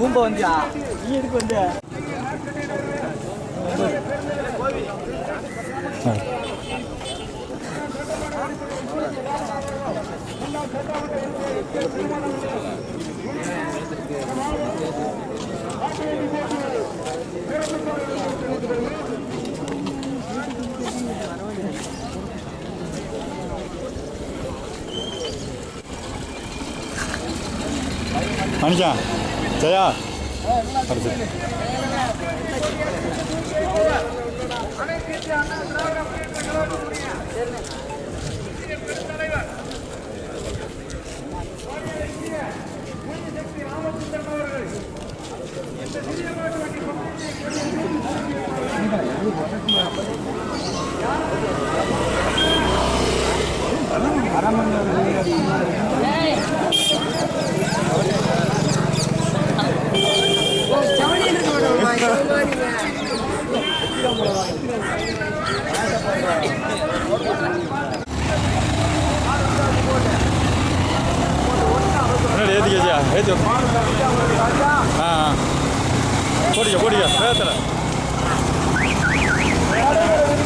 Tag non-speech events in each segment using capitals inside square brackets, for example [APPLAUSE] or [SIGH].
இந்த வந்தியா நீ எதுக்கு வந்த மனுஷா ஜெயா. அடுத்து முன்னாடி ஏற்றிக்கச்சியா ஏற்றி ஆ ஆ. போட்டிக்க போட்டிக்க வேகத்தில்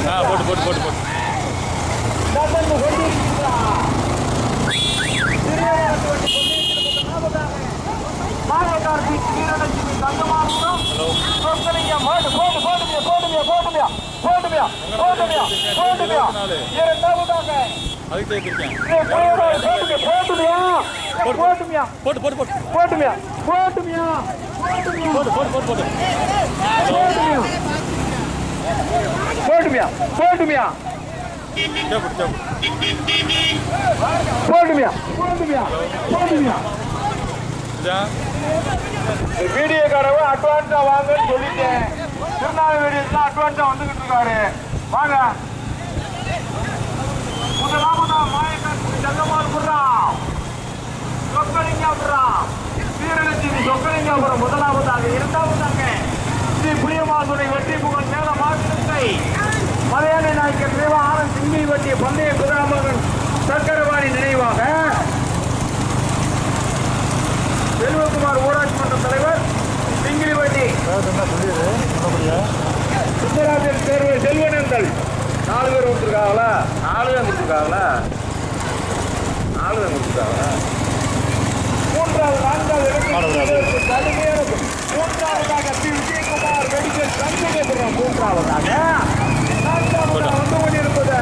ஆ போட்டு போட்டு போட்டு போட்டு அதுக்கு ஏற்றிருக்கேன் போட்டு போட்டு போட்டு போட்டுமியா போட்டுமியா போட்டு போட்டு போட்டு போட்டு போட்டுமியா போட்டுமியா. போட்டுமியா போட்டுமியா போட்டுமியா. வீடியோ காரவங்க அட்வான்ஸா வாங்கன்னு சொல்லிட்டேன். திருநாள் வீடியோஸ்லாம் அட்வான்ஸா வந்துகிட்டு இருக்காரு. வாங்க. முதலாவதா மாயக்கன் சொக்கலிங்க சொக்கலிங்காபுரம் வீரலட்சுமி சொக்கலிங்காபுரம் முதலாவதாக இரண்டாவதாக ஸ்ரீ புளியமாதுரை வெற்றி புகழ் மேல மாநிலத்தை மலையாள நாயக்கர் நினைவா ஆனந்த் சிங்கி வெட்டிய பந்தய பிதாமகன் சக்கரவாணி நினைவாக செல்வகுமார் ஊராட்சி மன்ற தலைவர் சிங்கிலிவட்டி சுந்தராஜன் தேர்வு செல்வனங்கள் நாலு பேர் கொடுத்துருக்காங்களா நாலு தான் கொடுத்துருக்காங்களா நாலு தான் கொடுத்துருக்காங்களா மூன்றாவது நான்காவது இடத்தில் கடுமையான மூன்றாவதாக பி விஜயகுமார் மெடிக்கல் சந்தேகப்படுறோம் மூன்றாவதாக நான்காவதாக வந்து கொண்டிருப்பது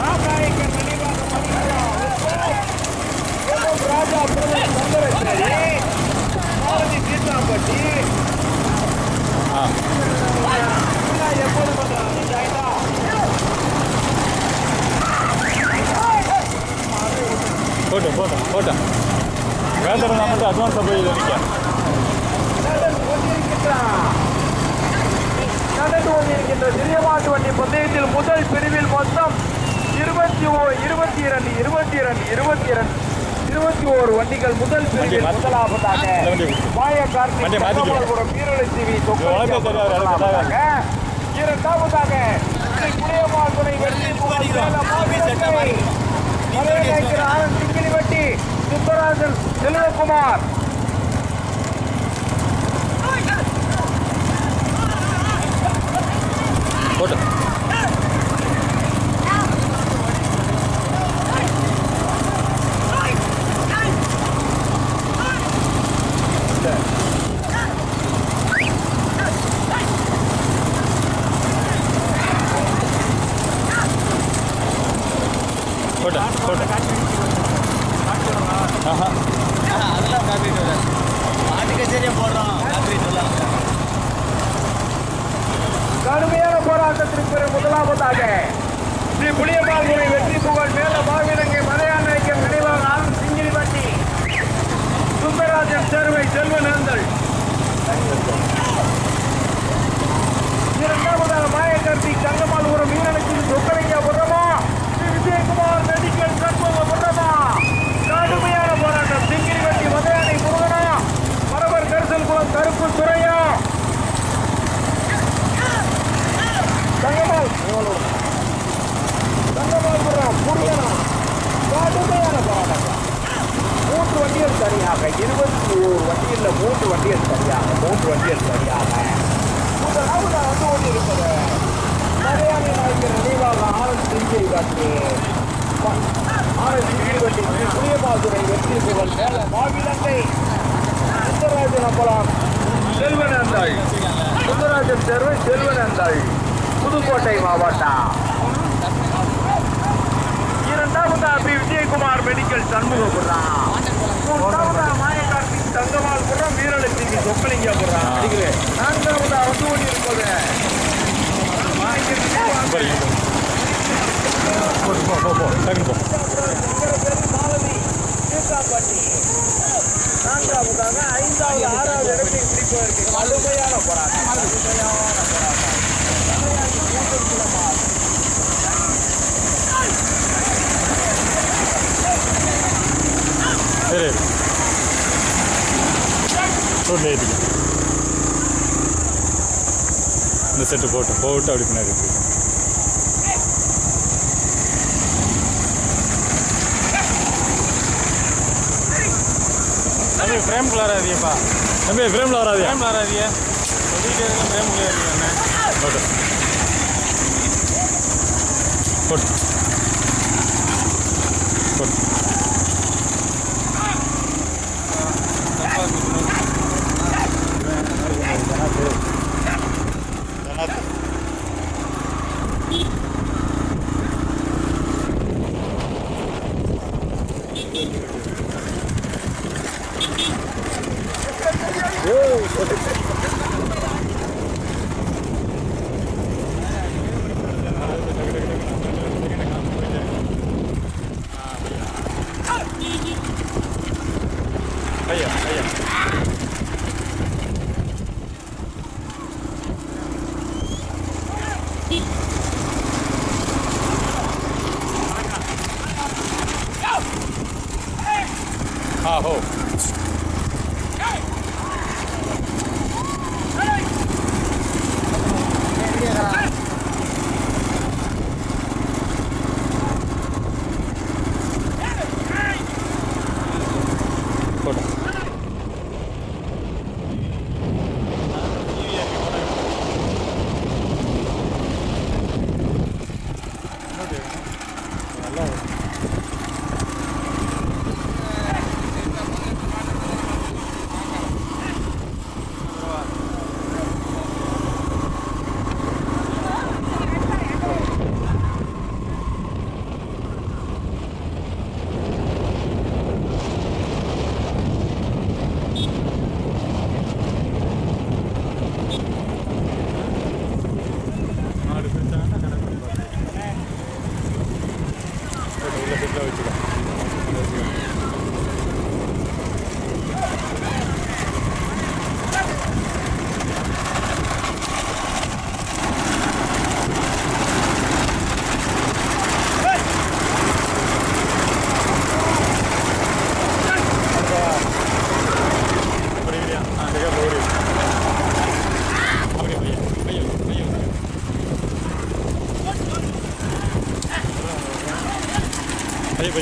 ராமநாயக்கன் நினைவாக ராஜா பிரதமர் சந்திரசேரி பாரதி சீதாம்பட்டி எப்போது பண்றாங்க போட்டு போட்டு போட்டேன் வேந்தர் நான் மட்டும் அட்வான்ஸாக போய் நிற்க நடந்து கொண்டிருக்கின்ற சிறிய மாட்டு வண்டி பந்தயத்தில் முதல் பிரிவில் மொத்தம் இருபத்தி ஓ இருபத்தி இரண்டு இருபத்தி இரண்டு இருபத்தி இரண்டு இருபத்தி ஓரு வண்டிகள் முதல் பிரிவில் மாத்தி- முதலாவதாக இந்த வண்டியை கொடு. மாய கார்த்திக் வண்டியை மாத்திக்க. கண்ணமால்புரம் வீரலட்சுமி உனக்கே தெரியாது, எனக்கு முதலாவதாக இரண்டாவதாக துணை வெற்றி ஆனந்த் சிங்கிலிவட்டி சுப்பராஜன் செல்வகுமார் போட்டு போட்டு போட்டு ஆஹா அதெல்லாம் காப்பீட்டு வர மாட்டு கச்சேரியை போடுறோம் காப்பீட்டு வரலாம் கடுமையான போராட்டத்திற்கு பிறகு முதலாவதாக ஸ்ரீ புளியமால்துறை வெற்றி புகழ் மேல மாவிலங்கை மலையாள நாயக்கர் நினைவாக ஆனந்த் சிங்கிலிப்பட்டி சுந்தரராஜன் சேர்வை இரண்டாவதாக மாயக்கர்த்தி கங்கமால்புரம் மீனலட்சுமி சொக்கலிங்கபுரமா ஸ்ரீ விஜயகுமார் மெடிக்கல் சண்முகபுரமா கடுமையான போராட்டம். சிங்கிலிப்பட்டி மலையாளை முருகனா? மரபர் கரிசல் குளம் கருப்பு துறையா தங்கமால் தங்கமால்புரம் முருகனா? கடுமையான போராட்டம். மூன்று வண்டிகள் சரியாக இருபத்தி ஓரு வண்டியில் மூன்று வண்டிகள் சரியாக மூன்று வண்டிகள் சரியாக. முதலாவது வந்து கொண்டிருப்பது மலையாளி நாயகர் நினைவாக ஆரஞ்சு சிங்கை காட்டி. ஆரன் சிங்கை வண்டி புளியமாதுரை வெற்றி புகழ் மேல மாவிலங்கை. சுந்தரராஜன் அப்பலாம் அந்தாய் சுந்தரராஜன் சேர்வை செல்வன் அந்தாய் புதுக்கோட்டை மாவட்டம். இரண்டாவது அப்படி விஜயகுமார் மெடிக்கல் சண்முகபுரம். மூன்றாவது மாயக்கார்த்தி தங்கமால்புரம் வீரலட்சுமி சொக்கலிங்கபுரம் நான்காவது வந்து கொண்டிருப்பது சரி போ போ போ டக்குனு போ நான்காவதாக ஐந்தாவது ஆறாவது இடத்தை பிடிப்பதற்கு கடுமையான போராட்டம். ரோட்டில் ஏற்றிக்க இந்த செட்டு போட்டு போட்டு அப்படி பின்னாடி. தம்பி ஃப்ரேம்குள்ள வராதியப்பா தம்பி ஃப்ரேமில் வராதியா ஃப்ரேம்ல வராதிய சொல்லிட்டே இருக்க ஃப்ரேம்குள்ளே இருக்கீங்க போட்டு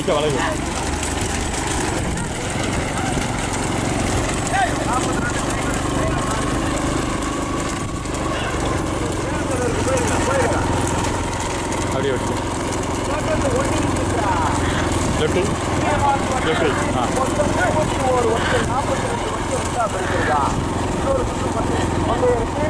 பையன் வைக்க வளைவு அப்படியே வச்சு லெஃப்ட் லெஃப்ட் ஆ சைலோ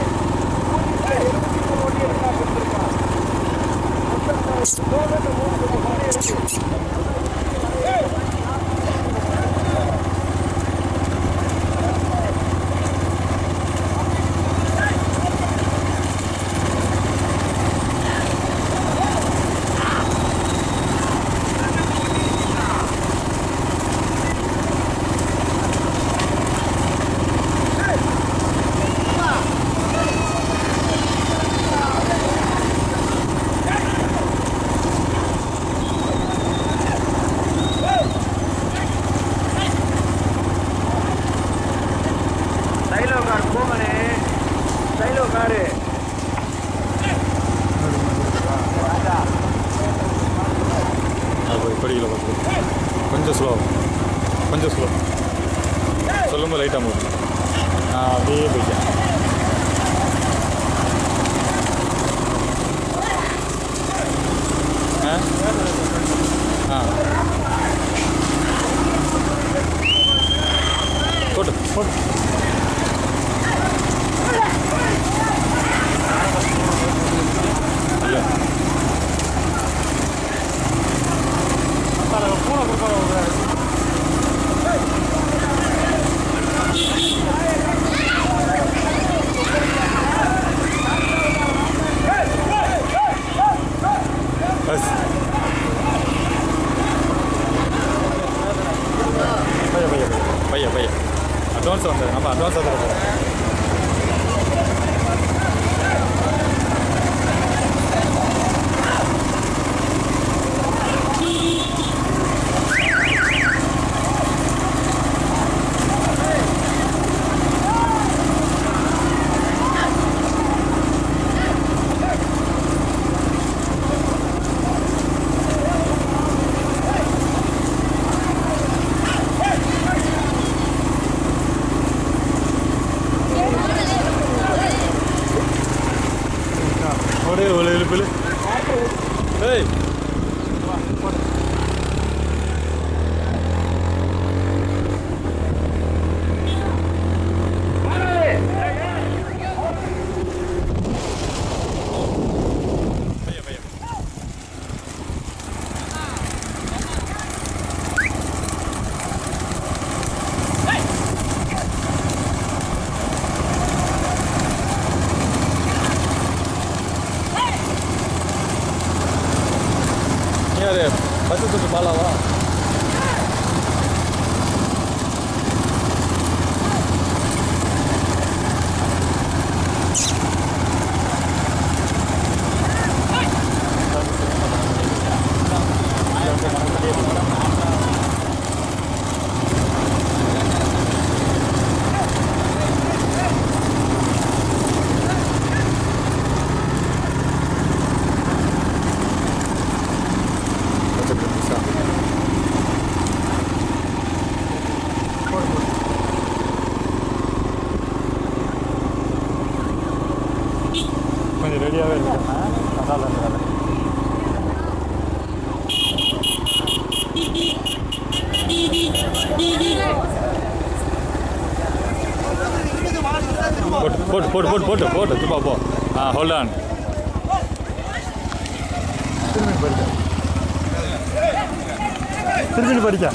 ஸ்லோ கொஞ்சம் ஸ்லோ சொல்லும்போது லைட்டாக மூவ் நான் அப்படியே போயிட்டேன். அட்வான்ஸ் வந்தது. நம்ம அட்வான்ஸ் வந்துருக்கு. Hold on. திரும்பி படிக்க திரும்பி படிக்க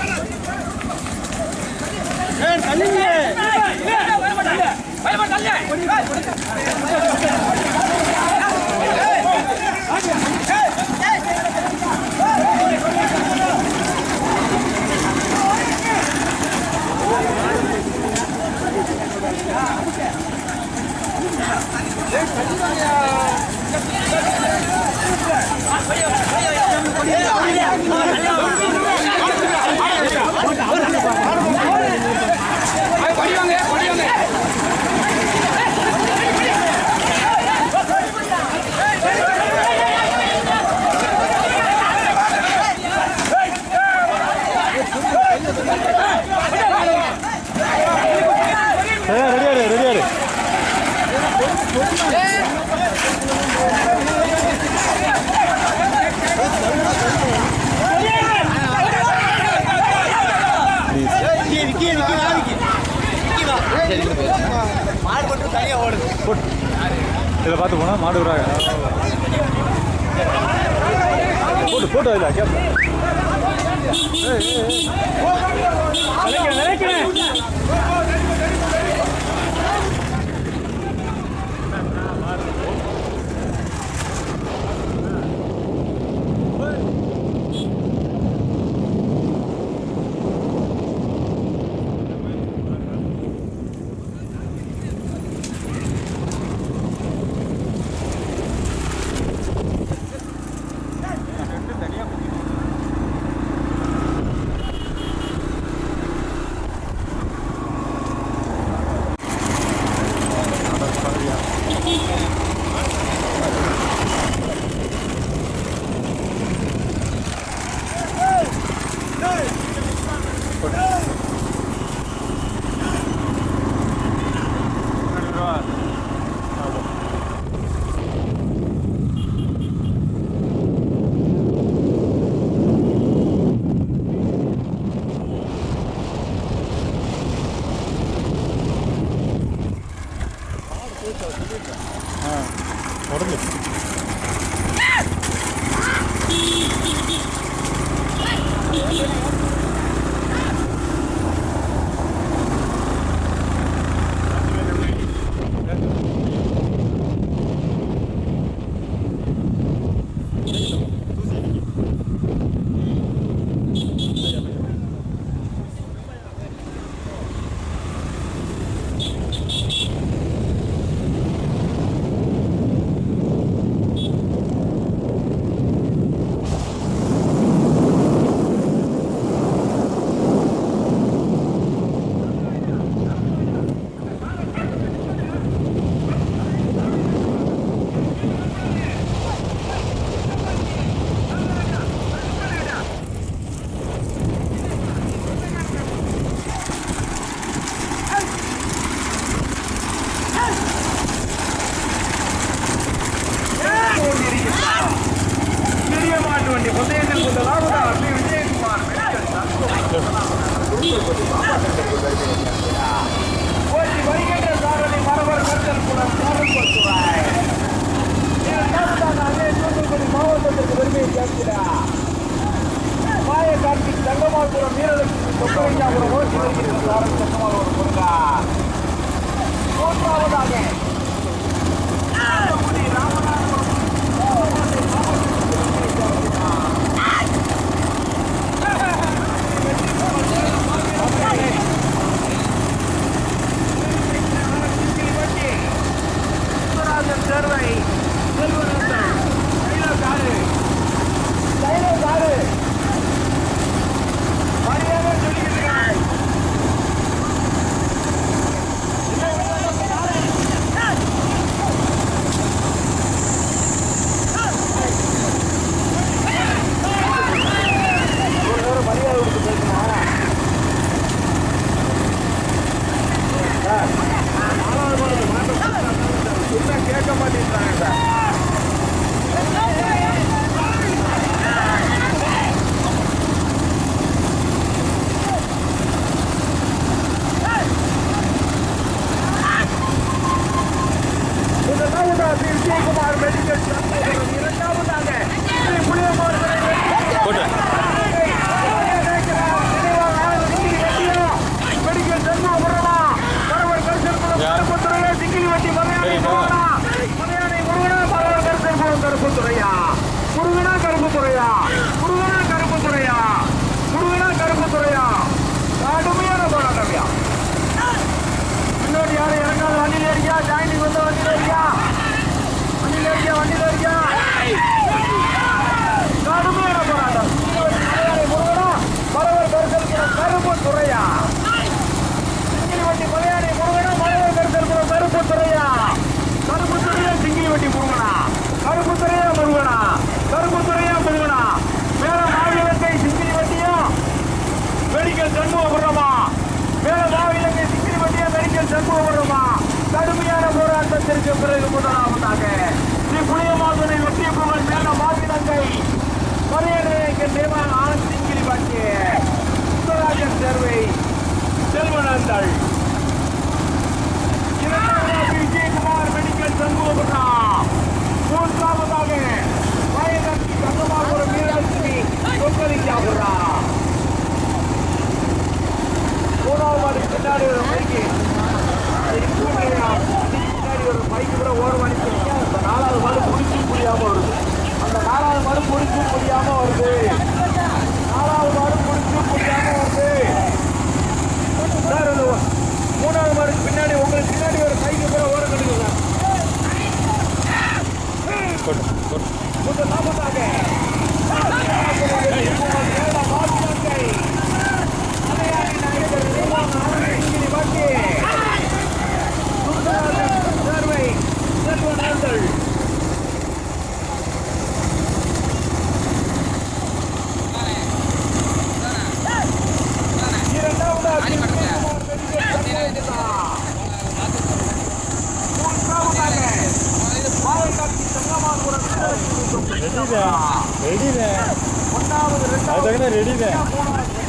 இதில் பார்த்து போனால் மாடு விடுறாங்க போட்டு போட்டு அதில் கேட்பேன் நினைக்கிறேன். மாவட்டத்திற்கு பெருமையை சேர்க்கிறார் மாய கார்த்திக் தங்கமாபுரம் வீரலட்சுமி சொக்கரையாபுரம் ஓட்டி வருகின்ற சாரதி தங்கமாபுரம் கொடுத்தார் மூன்றாவதாக தூத்துக்குடி ராமநாதபுரம். [LAUGHS] சேர்வை செல்வனந்தன் Pare! வந்த வண்டியில இருக்கியா வண்டியில இருக்கியா வண்டியில இருக்கியா கடுமையான போராட்டம் முருகனா பரவர் கருசல் குளம் கருப்புத்துறையா சிங்கிலி வண்டி மலையாளி முருகனா மலையாள கருசல் குளம் கருப்புத்துறையா கருப்புத்துறையா சிங்கிலி வண்டி முருகனா கருப்புத்துறையா முருகனா கருப்புத்துறையா முருகனா மேல மாவிலங்கை சிங்கிலி வண்டியும் மெடிக்கல் சண்முகபுரமா மேல மாவிலங்கை சிங்கிலி வண்டியும் மெடிக்கல் சண்முகபுரமா கடுமையான போராட்டத்திற்கு பிறகு முதலாவதாக ஸ்ரீ புளியமாசனை வெற்றி புகழ் மேல மாவிலங்கை மலையடைக்கு தேவான் ஆனந்த் சிங்கிலி வண்டி சுந்தராஜன் சேர்வை செல்வனந்தள் இரண்டாவதாக விஜயகுமார் மெடிக்கல் சண்முகபுரா மூன்றாவதாக வயதற்கு தங்கமாபுரம் வீரலட்சுமி கொக்கரிக்காபுரா மூணாவது மாடி பின்னாடி ஒரு பைக்கு பின்னாடி ஒரு பைக்கு கூட ஓர மணிக்கு அந்த நாலாவது மாடு முடிச்சு முடியாம வருது அந்த நாலாவது மாடு முடிச்சு முடியாம வருது நாலாவது மாடு முடிச்சு முடியாம வருது சார் மூணாவது மாடுக்கு பின்னாடி உங்களுக்கு பின்னாடி ஒரு பைக்கு கூட ஓர கட்டுங்க போட்டு போட்டு முதலாவதாக 레디네. 레디네. 아 저기는 레디네.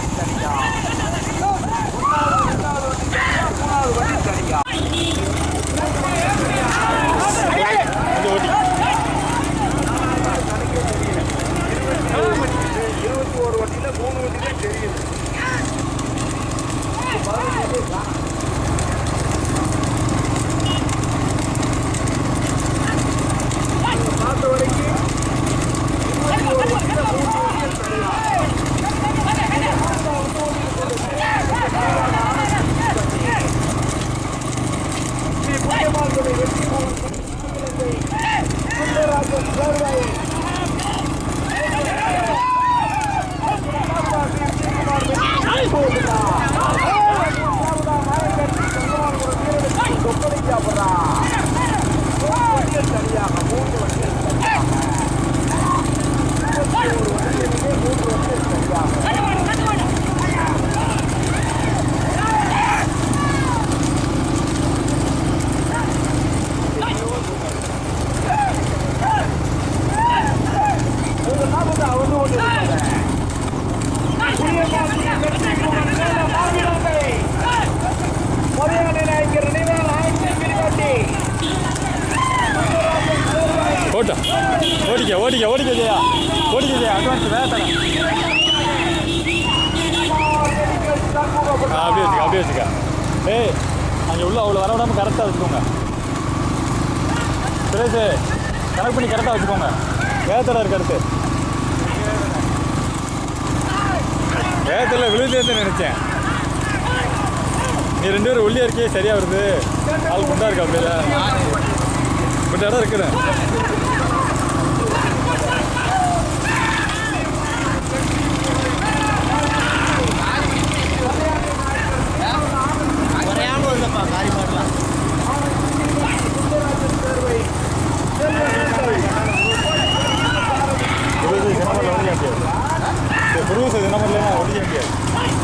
ரெண்டு பேரும் உள்ளே இருக்கே சரியா வருது. ஆள் குண்டா இருக்கா அப்படியே குண்டா இடம் இருக்குது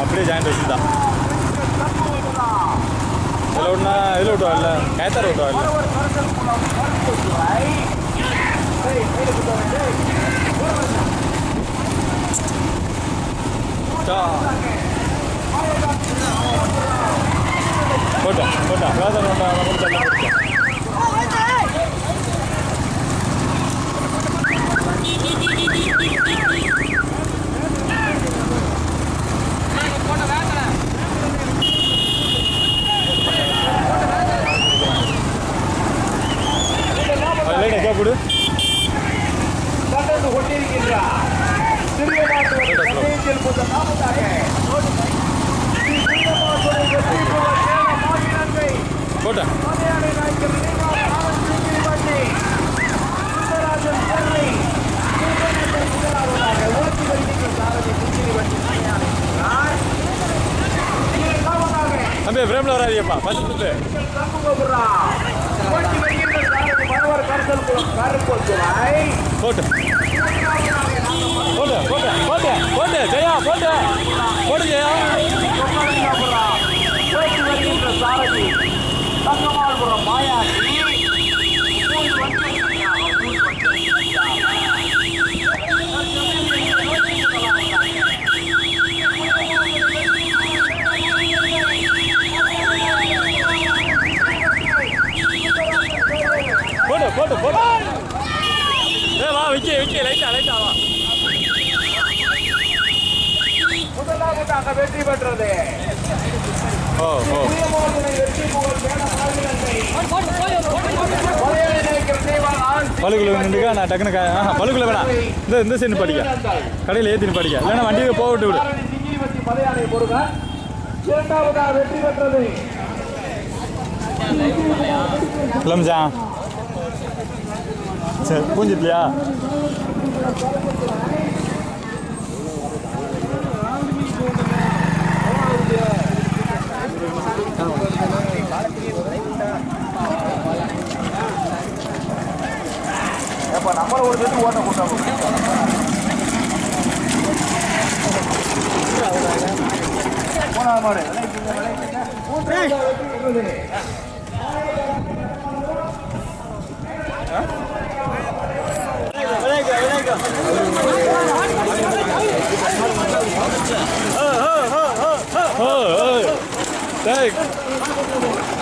அப்படியே ஜாயின் வச்சுதான் தான் இதில் விடனா இதில் விட்டுவா இல்லை கேத்தர் போட்டா. போட்டா வேதனை முடிச்சேன் லைட்டா கேப்பிடு நடந்து கொண்டிருக்கின்றார் சிறிய மாட்டு பந்தயத்தில் முதல் நாமதாக ஸ்ரீ புனிதமாசுரை வெற்றி புகழ் சேலம் மாநிலத்தை போட்டேன் மலையாள நாயக்கர் நினைவாக ஆனந்த் சிங்கிரி வண்டி சுந்தரராஜன் சென்னை சுந்தரராஜன் முதலாவதாக ஓட்டி வருகின்ற சாரதி சிங்கிரி வண்டி மலையாள இரண்டாவதாக தம்பி ஃப்ரேமில் வராதியப்பா ஃபஸ்ட்டு சண்முகபுரா ஓட்டி வருகின்ற சாரதி மனவர் கருத்தல் குளம் கருப்பொத்துறை போட்டு போட்டு போட்டு போட்டு போட்டு ஜெயா போட்டு போட்டு ஜெயா சொக்கலிங்கபுரம் ஓட்டி வருகின்ற சாரதி போட்டு போடுங்க. மூன்று வண்டி போட்டு போட்டு போட்டு வா விக்கி விக்கி லைட்டா லைட்டா வா முதலாவதாக வெற்றி பெற்றது ஓ ஓ புதியமாதுரை வெற்றி புகழ் மேடம் ஆளுநரை மலையாள நாயக்கர் நினைவாக ஆனந்த் பழுக்குள்ள நின்றுக்கா? நான் டக்குனு கா- ஆஹா வேணாம் இந்த இந்த சைடு படிக்க. கடையில் ஏற்றினு படிக்க. இல்லைன்னா வண்டியை போக விட்டு விடு. வெற்றி பெற்றது சரி பூஞ்சிட்டியா அப்ப நம்மள ஒரு சேர்த்து ஓட்ட கூட்டாங்க மூணாவது மாடு விளைவிக்குங்க, விளைவிக்குங்க. மூன்றாவது வெற்றி பெற்றது. விளையாட்டு விளையாட்டு Thanks.